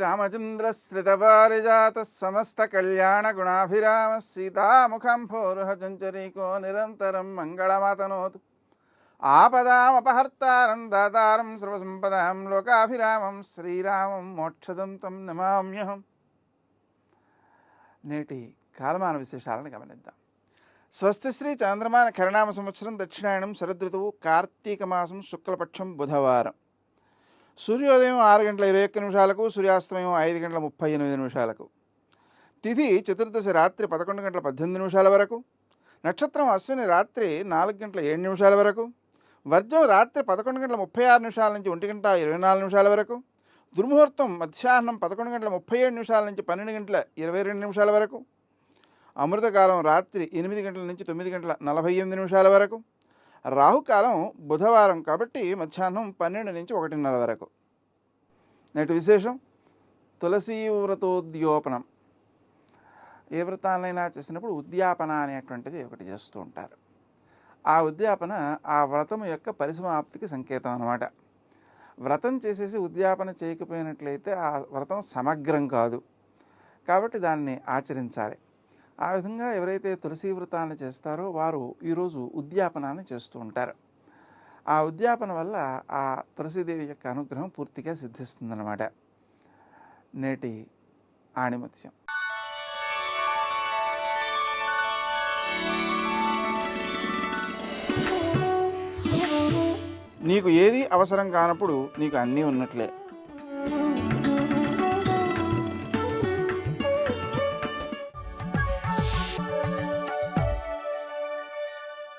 శ్రీరామచంద్రశ్రితపారిజాత సమస్త కళ్యాణ గుణాభిరామ సీతాముఖం పౌరుహచంచరీకో నిరంతరం మంగళమాతనోతు ఆపదామపహర్తారం దాతారం సర్వసంపదాం లోకాభిరామం శ్రీరామం మోక్షదంతం నమామ్యహం నేటి కాలమాన విశేషాలను గమనిద్దాం స్వస్తి శ్రీ చంద్రమాన కరణామ సంవత్సరం దక్షిణాయనం శరదృతువు కార్తీక మాసం శుక్లపక్షం బుధవారం సూర్యోదయం ఆరు గంటల ఇరవై ఒక్క నిమిషాలకు సూర్యాస్తమయం ఐదు గంటల ముప్పై ఎనిమిది నిమిషాలకు. తిథి చతుర్దశి రాత్రి పదకొండు గంటల పద్దెనిమిది నిమిషాల వరకు. నక్షత్రం అశ్విని రాత్రి నాలుగు గంటల ఏడు నిమిషాల వరకు. వర్జం రాత్రి పదకొండు గంటల ముప్పై ఆరు నిమిషాల నుంచి ఒంటి గంట ఇరవై నాలుగు నిమిషాల వరకు. దుర్ముహూర్తం మధ్యాహ్నం పదకొండు గంటల ముప్పై ఏడు నిమిషాల నుంచి పన్నెండు గంటల ఇరవై రెండు నిమిషాల వరకు. అమృతకాలం రాత్రి ఎనిమిది గంటల నుంచి తొమ్మిది గంటల నలభై ఎనిమిది నిమిషాల వరకు. రాహుకాలం బుధవారం కాబట్టి మధ్యాహ్నం పన్నెండు నుంచి ఒకటిన్నర వరకు. నేటి విశేషం? తులసీ వ్రతోద్యోపనం. ఏ వ్రతాలైనా చేసినప్పుడు ఉద్యాపన అనేటువంటిది ఒకటి చేస్తూ ఉంటారు. ఆ ఉద్యాపన ఆ వ్రతం యొక్క పరిసమాప్తికి సంకేతం అన్నమాట. వ్రతం చేసేసి ఉద్యాపన చేయకపోయినట్లయితే ఆ వ్రతం సమగ్రం కాదు. కాబట్టి దాన్ని ఆచరించాలి. ఆ విధంగా ఎవరైతే తులసి వ్రతాన్ని చేస్తారో వారు ఈరోజు ఉద్యాపనాన్ని చేస్తూ ఉంటారు. ఆ ఉద్యాపన వల్ల ఆ తులసీదేవి యొక్క అనుగ్రహం పూర్తిగా సిద్ధిస్తుందన్నమాట. నేటి ఆణిమత్యం. నీకు ఏది అవసరం కానప్పుడు నీకు అన్నీ ఉన్నట్లే.